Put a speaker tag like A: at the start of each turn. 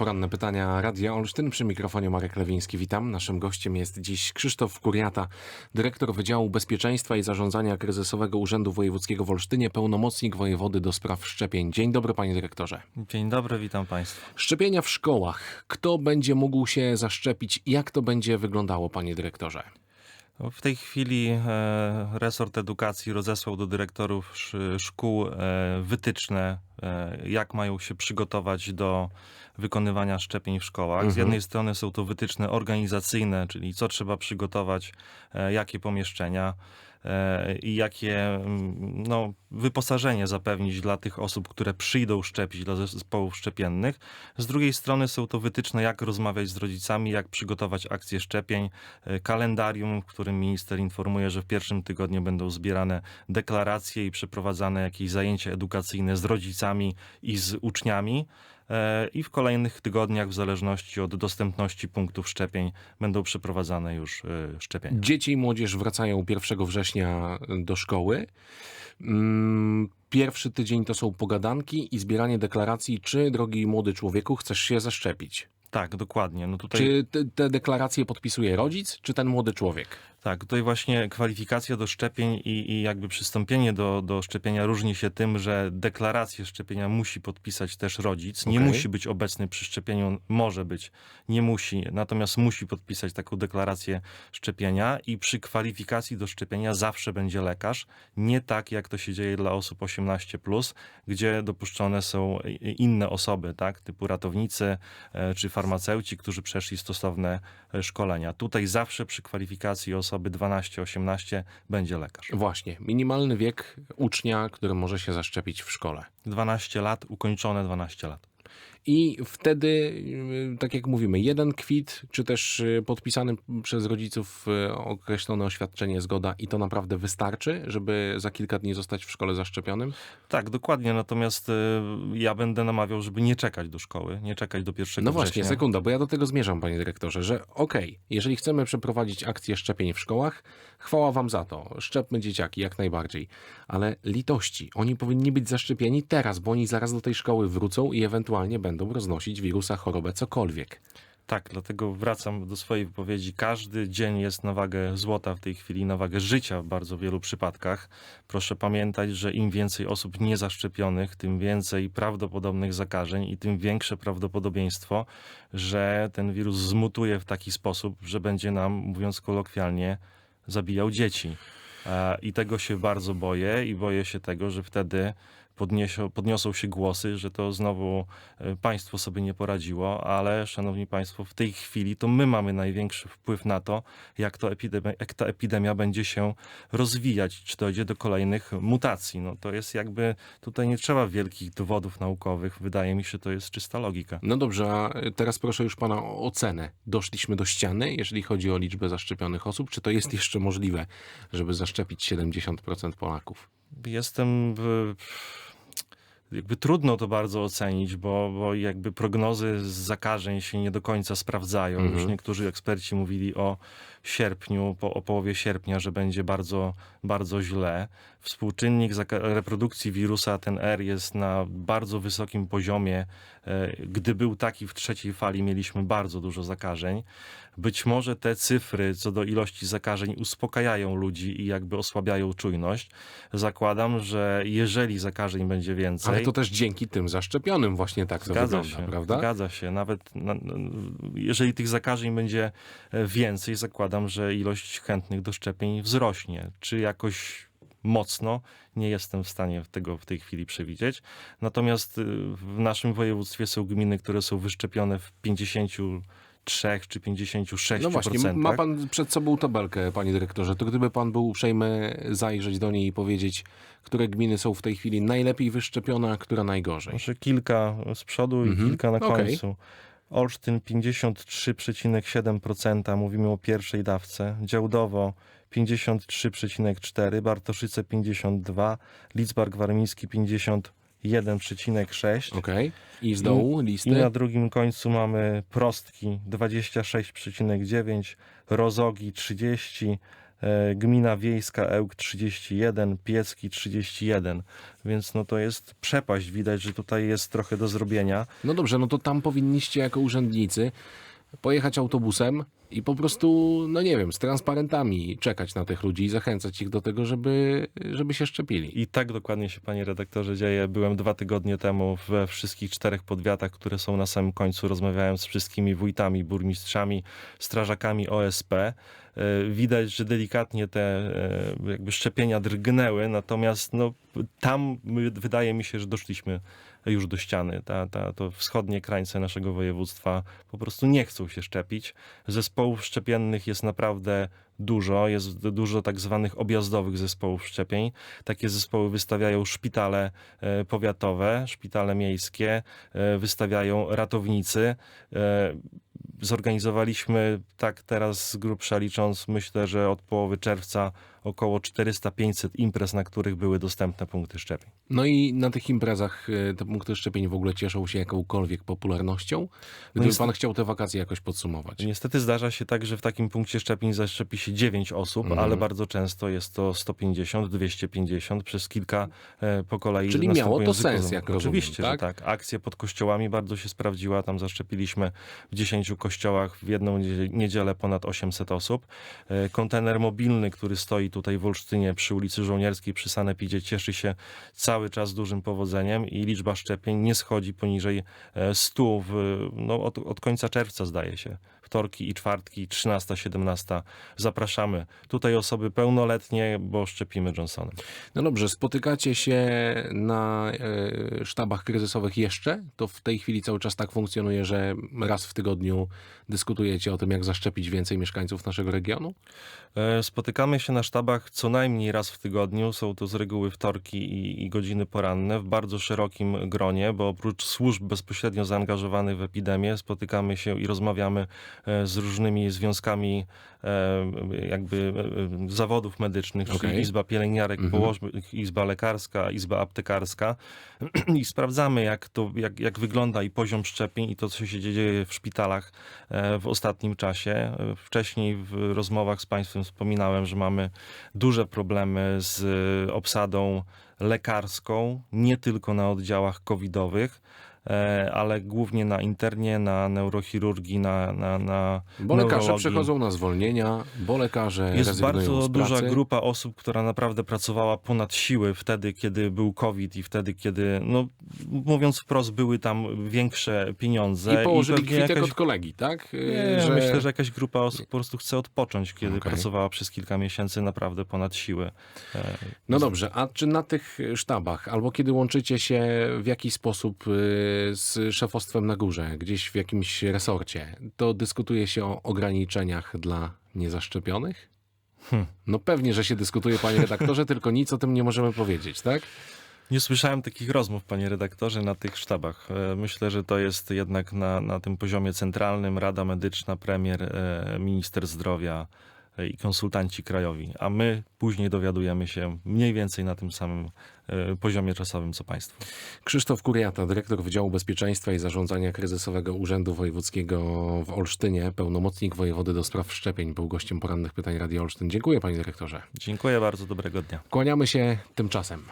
A: Poranne pytania Radia Olsztyn. Przy mikrofonie Marek Lewiński. Witam. Naszym gościem jest dziś Krzysztof Kuriata, dyrektor Wydziału Bezpieczeństwa i Zarządzania Kryzysowego Urzędu Wojewódzkiego w Olsztynie, pełnomocnik wojewody do spraw szczepień. Dzień dobry, panie dyrektorze.
B: Dzień dobry, witam Państwa.
A: Szczepienia w szkołach. Kto będzie mógł się zaszczepić? Jak to będzie wyglądało, panie dyrektorze?
B: W tej chwili e, resort edukacji rozesłał do dyrektorów sz, szkół e, wytyczne, e, jak mają się przygotować do wykonywania szczepień w szkołach. Z jednej strony są to wytyczne organizacyjne, czyli co trzeba przygotować, jakie pomieszczenia i jakie mm, no, wyposażenie zapewnić dla tych osób, które przyjdą szczepić dla zespołów szczepiennych. Z drugiej strony są to wytyczne, jak rozmawiać z rodzicami, jak przygotować akcję szczepień, e, kalendarium, w którym minister informuje, że w pierwszym tygodniu będą zbierane deklaracje i przeprowadzane jakieś zajęcia edukacyjne z rodzicami i z uczniami. E, I w kolejnych tygodniach, w zależności od dostępności punktów szczepień, będą przeprowadzane już e, szczepienia.
A: Dzieci i młodzież wracają 1 września do szkoły. Mm, Pierwszy tydzień to są pogadanki i zbieranie deklaracji, czy, drogi młody człowieku, chcesz się zaszczepić.
B: Tak, dokładnie. No tutaj...
A: Czy te, te deklaracje podpisuje rodzic, czy ten młody człowiek?
B: Tak, tutaj właśnie kwalifikacja do szczepień i, i jakby przystąpienie do, do szczepienia różni się tym, że deklarację szczepienia musi podpisać też rodzic. Nie
A: Okej.
B: musi być obecny przy szczepieniu, może być, nie musi, natomiast musi podpisać taką deklarację szczepienia i przy kwalifikacji do szczepienia zawsze będzie lekarz. Nie tak, jak to się dzieje dla osób 18+, gdzie dopuszczone są inne osoby, tak, typu ratownicy e, czy farmaceuci, którzy przeszli stosowne e, szkolenia. Tutaj zawsze przy kwalifikacji osoby 12-18 będzie lekarz.
A: Właśnie, minimalny wiek ucznia, który może się zaszczepić w szkole.
B: 12 lat, ukończone 12 lat.
A: I wtedy, y, tak jak mówimy, jeden kwit, czy też y, podpisany przez rodziców y, określone oświadczenie, zgoda, i to naprawdę wystarczy, żeby za kilka dni zostać w szkole zaszczepionym?
B: Tak, dokładnie. Natomiast ja będę namawiał, żeby nie czekać do szkoły, nie czekać do 1
A: No właśnie,
B: września.
A: sekunda, bo ja do tego zmierzam, panie dyrektorze, że okej, jeżeli chcemy przeprowadzić akcję szczepień w szkołach, chwała wam za to, szczepmy dzieciaki jak najbardziej, ale litości, oni powinni być zaszczepieni teraz, bo oni zaraz do tej szkoły wrócą i ewentualnie będą roznosić wirusa, chorobę, cokolwiek.
B: Tak, dlatego wracam do swojej wypowiedzi. Każdy dzień jest na wagę złota w tej chwili, na wagę życia w bardzo wielu przypadkach. Proszę pamiętać, że im więcej osób niezaszczepionych, tym więcej prawdopodobnych zakażeń i tym większe prawdopodobieństwo, że ten wirus zmutuje w taki sposób, że będzie nam, mówiąc kolokwialnie, zabijał dzieci. E, I tego się bardzo boję i boję się tego, że wtedy podniosą się głosy, że to znowu e, państwo sobie nie poradziło, ale szanowni państwo, w tej chwili to my mamy największy wpływ na to, jak, to epidemia, jak ta epidemia będzie się rozwijać, czy dojdzie do kolejnych mutacji. No to jest jakby, tutaj nie trzeba wielkich dowodów naukowych, wydaje mi się, to jest czysta logika.
A: No dobrze, a teraz proszę już pana o ocenę. Doszliśmy do ściany, jeżeli chodzi o liczbę zaszczepionych osób, czy to jest jeszcze możliwe, żeby zaszczepić 70% Polaków?
B: Jestem w, jakby trudno to bardzo ocenić, bo, bo jakby prognozy z zakażeń się nie do końca sprawdzają.
A: Mhm.
B: Już niektórzy eksperci mówili o sierpniu, po, o połowie sierpnia, że będzie bardzo, bardzo źle. Współczynnik reprodukcji wirusa, ten R, jest na bardzo wysokim poziomie. E, Gdy był taki w trzeciej fali, mieliśmy bardzo dużo zakażeń. Być może te cyfry co do ilości zakażeń uspokajają ludzi i jakby osłabiają czujność. Zakładam, że jeżeli zakażeń będzie więcej.
A: Ale to też dzięki tym zaszczepionym właśnie tak to
B: Zgadza
A: wygląda,
B: się,
A: prawda?
B: zgadza się. Nawet na, jeżeli tych zakażeń będzie e, więcej, zakładam, że ilość chętnych do szczepień wzrośnie. Czy jakoś mocno, nie jestem w stanie tego w tej chwili przewidzieć. Natomiast y, w naszym województwie są gminy, które są wyszczepione w 53 czy 56%.
A: No właśnie, ma pan przed sobą tabelkę, panie dyrektorze. To gdyby pan był uprzejmy zajrzeć do niej i powiedzieć, które gminy są w tej chwili najlepiej wyszczepione, a która najgorzej.
B: Może kilka z przodu i
A: Mhm.
B: kilka na
A: Okej.
B: końcu. Olsztyn 53,7%, mówimy o pierwszej dawce. Działdowo 53,4%, Bartoszyce 52%, Lidzbark Warmiński 51,6%.
A: Okej. I z dołu
B: I
A: listy?
B: na drugim końcu mamy Prostki 26,9%, Rozogi 30%, e, gmina wiejska Ełk 31, Piecki 31, więc no to jest przepaść. Widać, że tutaj jest trochę do zrobienia.
A: No dobrze, no to tam powinniście jako urzędnicy pojechać autobusem i po prostu, no nie wiem, z transparentami czekać na tych ludzi i zachęcać ich do tego, żeby, żeby się szczepili.
B: I tak dokładnie się, panie redaktorze, dzieje. Byłem dwa tygodnie temu we wszystkich czterech podwiatach, które są na samym końcu. Rozmawiałem z wszystkimi wójtami, burmistrzami, strażakami OSP. E, Widać, że delikatnie te e, jakby szczepienia drgnęły, natomiast no, tam wydaje mi się, że doszliśmy już do ściany. Ta, ta, to wschodnie krańce naszego województwa po prostu nie chcą się szczepić. Zespołów szczepiennych jest naprawdę dużo. Jest dużo tak zwanych objazdowych zespołów szczepień. Takie zespoły wystawiają szpitale e, powiatowe, szpitale miejskie, wystawiają ratownicy. Zorganizowaliśmy tak teraz z grubsza licząc, myślę, że od połowy czerwca około 400-500 imprez, na których były dostępne punkty szczepień.
A: No i na tych imprezach y, te punkty szczepień w ogóle cieszą się jakąkolwiek popularnością. Gdyby
B: jest-
A: pan chciał te wakacje jakoś podsumować.
B: Niestety zdarza się tak, że w takim punkcie szczepień zaszczepi się 9 osób,
A: Mhm.
B: ale bardzo często jest to 150, 250 przez kilka e, po kolei.
A: Czyli miało to sens, jak rozumiem,
B: Oczywiście,
A: tak?
B: że tak. Akcja pod kościołami bardzo się sprawdziła. Tam zaszczepiliśmy w 10 kościołach w jedną niedzie- niedzielę ponad 800 osób. E, Kontener mobilny, który stoi tutaj w Olsztynie przy ulicy Żołnierskiej przy Sanepidzie cieszy się cały czas dużym powodzeniem i liczba szczepień nie schodzi poniżej e, 100 w, no, od, od końca czerwca zdaje się. Wtorki i czwartki, 13, 17. Zapraszamy. Tutaj osoby pełnoletnie, bo szczepimy Johnsonem.
A: No dobrze, spotykacie się na e, sztabach kryzysowych jeszcze? To w tej chwili cały czas tak funkcjonuje, że raz w tygodniu dyskutujecie o tym, jak zaszczepić więcej mieszkańców naszego regionu?
B: E, Spotykamy się na sztabach co najmniej raz w tygodniu. Są to z reguły wtorki i, i godziny poranne w bardzo szerokim gronie, bo oprócz służb bezpośrednio zaangażowanych w epidemię spotykamy się i rozmawiamy z różnymi związkami e, jakby e, zawodów medycznych, czyli
A: Okej.
B: Izba Pielęgniarek. Położnych, Izba Lekarska, Izba Aptekarska i sprawdzamy jak to, jak, jak wygląda i poziom szczepień i to, co się dzieje w szpitalach e, w ostatnim czasie. E, Wcześniej w rozmowach z Państwem wspominałem, że mamy duże problemy z e, obsadą lekarską, nie tylko na oddziałach covidowych, e, ale głównie na internie, na neurochirurgii, na, na, na
A: Bo lekarze przechodzą na zwolnienia, bo lekarze
B: Jest bardzo duża grupa osób, która naprawdę pracowała ponad siły wtedy, kiedy był COVID i wtedy, kiedy, no mówiąc wprost, były tam większe pieniądze.
A: I położyli
B: pewnie
A: kwitek
B: jakaś-
A: od kolegi, tak?
B: Nie,
A: Że-
B: Myślę, że jakaś grupa osób po prostu chce odpocząć, kiedy
A: Okej.
B: pracowała przez kilka miesięcy naprawdę ponad siły. E,
A: No dobrze, a czy na tych sztabach, albo kiedy łączycie się w jakiś sposób y, z szefostwem na górze, gdzieś w jakimś resorcie, to dyskutuje się o ograniczeniach dla niezaszczepionych?
B: Hmm.
A: No pewnie, że się dyskutuje, panie redaktorze, tylko nic o tym nie możemy powiedzieć, tak?
B: Nie słyszałem takich rozmów, panie redaktorze, na tych sztabach. E, Myślę, że to jest jednak na, na tym poziomie centralnym Rada Medyczna, premier, e, minister zdrowia i konsultanci krajowi, a my później dowiadujemy się mniej więcej na tym samym e, poziomie czasowym co państwo.
A: Krzysztof Kuriata, dyrektor Wydziału Bezpieczeństwa i Zarządzania Kryzysowego Urzędu Wojewódzkiego w Olsztynie, pełnomocnik wojewody do spraw szczepień, był gościem porannych pytań Radio Olsztyn. Dziękuję, panie dyrektorze.
B: Dziękuję bardzo, dobrego dnia.
A: Kłaniamy się tymczasem.